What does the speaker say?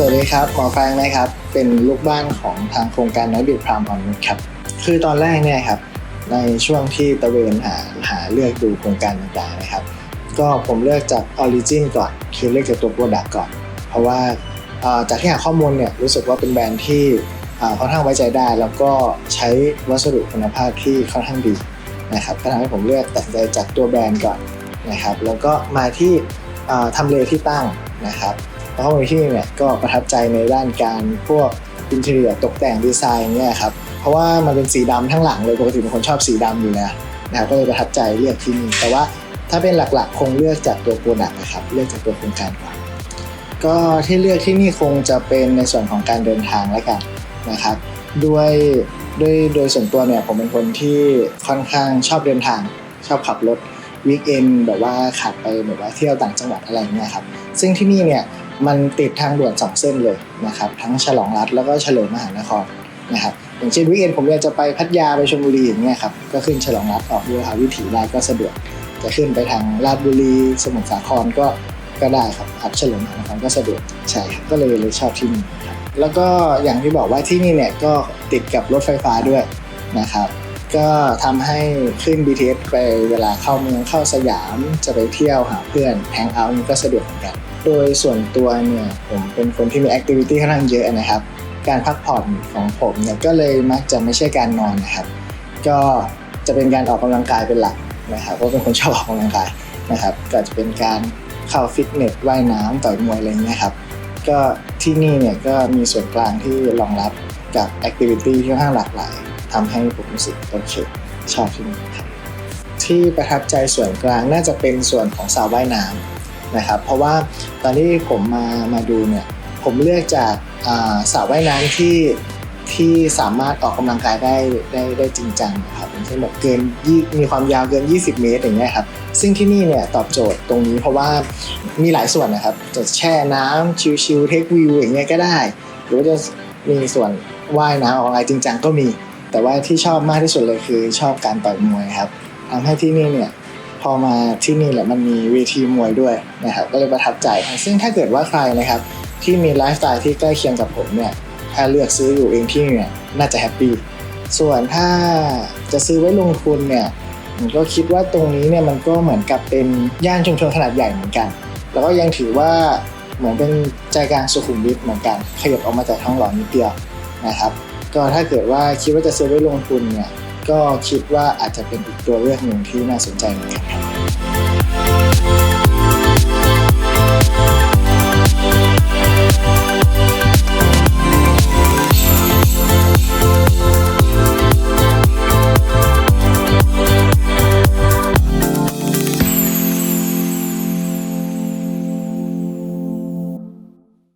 สวัสดีครับ หมอแฟรงค์นะครับ เป็นลูกบ้านของทางโครงการนักบิดพรามออนครับ คือตอนแรกเนี่ยครับ ในช่วงที่ตะเวนหาหาเลือกดูโครงการต่างๆนะครับ ก็ผมเลือกจากออริจินก่อนคือเลือกจากตัวโปรดักต์ก่อน เพราะว่าจากที่หาข้อมูลเนี่ยรู้สึกว่าเป็นแบรนด์ที่อ่าค่อนข้างไว้ใจได้ แล้วก็ใช้วัสดุคุณภาพที่ค่อนข้างดีนะครับก็ทำให้ผมเลือกตัดสินใจจากตัวแบรนด์ก่อนนะครับ แล้วก็มาที่ทำเลที่ตั้งนะครับ แล้วก็มาที่เนี่ยก็ประทับใจในด้านการพวกอินเทอร์ตกแต่งดีไซน์เนี่ยครับเพราะว่ามันเป็นสีดำทั้งหลังเลยปกติเป็นคนชอบสีดำอยู่แล้วนะครับก็เลยประทับใจเลือกที่นี่แต่ว่าถ้าเป็นหลักๆ คงเลือกจากตัวโปรดักนะครับเลือกจากตัวโครงการก่อนก็ที่เลือกที่นี่คงจะเป็นในส่วนของการเดินทางแล้วกันนะครับ ด้วยด้วยโดยส่วนตัวเนี่ยผมเป็นคนที่ค่อนข้างชอบเดินทางชอบขับรถวีคเอนแบบว่าขับไปแบบว่าเที่ยวต่างจังหวัดอะไรเงี้ยครับซึ่งที่นี่เนี่ย มันติดทางด่วนสองเส้นเลยนะครับทั้งฉลองรัฐแล้วก็เฉลิมมหานครนะครับอย่างเช่นวิกเอนผมอยากจะไปพัทยาไปชลบุรีอย่างเงี้ยครับก็ขึ้นฉลองรัฐออกเรือหาวิถีได้ก็สะดวกจะขึ้นไปทางลาดบุรีสมุทรสาครก็ก็ได้ครับอับเฉลิมมหานครก็สะดวกใช่ครับก็เลยเลยชอบที่นี่ครับแล้วก็อย่างที่บอกว่าที่นี่เนี่ยก็ติดกับรถไฟฟ้าด้วยนะครับก็ทำให้ขึ้น BTS ไปเวลาเข้าเมืองเข้าสยามจะไปเที่ยวหาเพื่อนแฮงเอาท์นี่ก็สะดวกเหมือนกัน โดยส่วนตัวเนี่ยผมเป็นคนที่มีแอคทิวิตี้ค่อนข้างเยอะนะครับ การพักผ่อนของผมเนี่ยก็เลยมักจะไม่ใช่การนอนนะครับ ก็จะเป็นการออกกำลังกายเป็นหลักนะครับเพราะเป็นคนชอบออกกำลังกายนะครับ ก็จะเป็นการเข้าฟิตเนสว่ายน้ำต่อยมวยอะไรเงี้ยครับก็ที่นี่เนี่ยก็มีส่วนกลางที่รองรับกับแอคทิวิตี้ที่ค่อนข้างหลากหลายทำให้ผมรู้สึกโอเคชอบที่นี่ครับที่ประทับใจส่วนกลางน่าจะเป็นส่วนของสระว่ายน้ำนะครับ เพราะว่า ตอนที่ผมมามาดูเนี่ยผมเลือกจากสระว่ายน้ำที่ที่สามารถออกกำลังกายได้ได้ได้จริงจังนะครับเช่นแบบเกินยี่มีความยาวเกิน 20 เมตรอย่างเงี้ยครับซึ่งที่นี่เนี่ยตอบโจทย์ตรงนี้เพราะว่ามีหลายส่วนนะครับจะแช่น้ำชิลๆเทควิวอย่างเงี้ยก็ได้ หรือว่าจะมีส่วนว่ายน้ำออกกำลังกายจริงจังก็มี แต่ว่าที่ชอบมากที่สุดเลยคือชอบการต่อยมวยครับทำให้ที่นี่เนี่ย พอมาที่นี่แหละมันมีเวทีมวยด้วยนะครับก็เลยประทับใจ ซึ่งถ้าเกิดว่าใครนะครับที่มีไลฟ์สไตล์ที่ใกล้เคียงกับผมเนี่ยถ้าเลือกซื้ออยู่เองที่นี่เนี่ยน่าจะแฮปปี้ส่วนถ้าจะซื้อไว้ลงทุนเนี่ยผมก็คิดว่าตรงนี้เนี่ยมันก็เหมือนกับเป็นย่านชุมชนขนาดใหญ่เหมือนกัน แล้วก็ยังถือว่าเหมือนเป็นใจกลางสุขุมวิทเหมือนกันขยับออกมาจากท้องหล่อนิดเดียวนะครับ ก็ถ้าเกิดว่าคิดว่าจะซื้อไว้ลงทุนเนี่ย ก็คิดว่าอาจจะเป็นอีกตัวเลือกหนึ่งที่น่าสนใจเหมือนกันครับ